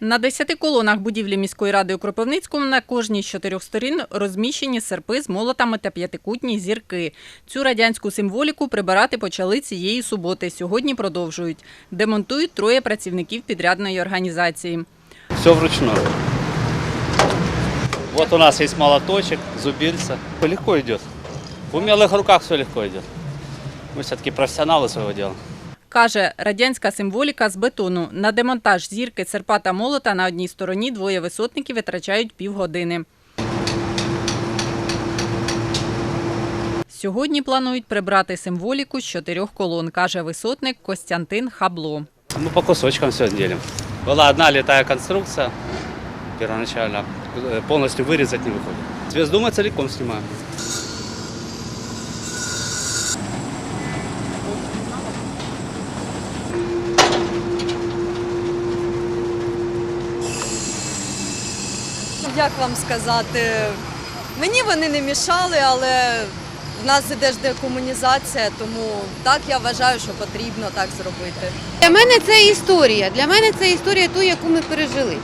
На 10 колонах будівлі міської ради у Кропивницькому на кожній з чотирьох сторін розміщені серпи з молотами та п'ятикутні зірки. Цю радянську символіку прибирати почали цієї суботи. Сьогодні продовжують. Демонтують троє працівників підрядної організації. Все вручную. Вот у нас есть молоточек, зубильца. Легко идет. В умелых руках все легко идет. Мы все-таки профессионалы своего дела. Каже, радянська символіка з бетону. На демонтаж зірки, серпа та молота на одній стороні двоє висотників витрачають півгодини. Сьогодні планують прибрати символіку з чотирьох колон, каже висотник Костянтин Хабло. Мы по кусочкам все делим. Была одна летая конструкция первоначально. э, Полностью вырезать не выходит. Звезду мы целиком снимаем. Як вам сказати, мені вони не мішали, але в нас іде ж декомунізація, тому так я вважаю, що потрібно так зробити. Для мене це історія. Для мене це історія ту, яку ми пережили.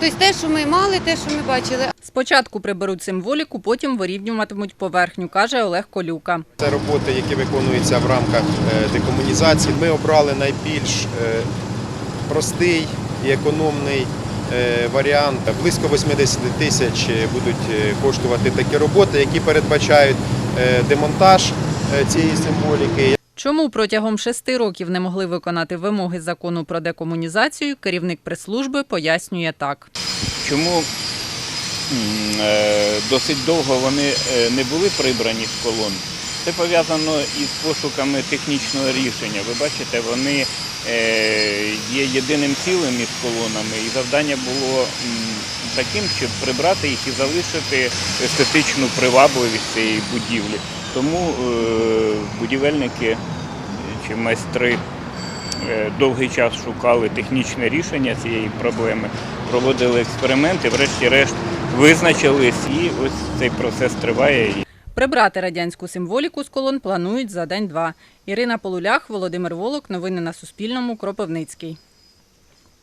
Тобто те, що ми мали, те, що ми бачили. Спочатку приберуть символіку, потім вирівнюватимуть поверхню, каже Олег Колюка. Це роботи, які виконуються в рамках е, декомунізації. Ми обрали найбільш е, простий і економний е, варіант. Близько 80 тисяч будуть е, коштувати такі роботи, які передбачають е, демонтаж е, цієї символіки. Чому протягом шести років не могли виконати вимоги закону про декомунізацію, керівник прес-служби пояснює так. Чому е, досить довго вони е, не були прибрані з колон? Це пов'язано із пошуками технічного рішення. Ви бачите, вони е, є єдиним цілим із колонами, і завдання було таким, щоб прибрати їх і залишити естетичну привабливість цієї будівлі. Тому е, будівельники чи майстри е, довгий час шукали технічне рішення цієї проблеми, проводили експерименти, врешті-решт визначились, і ось цей процес триває. Прибрати радянську символіку з колон планують за день-два. Ірина Полулях, Володимир Волок. Новини на Суспільному. Кропивницький.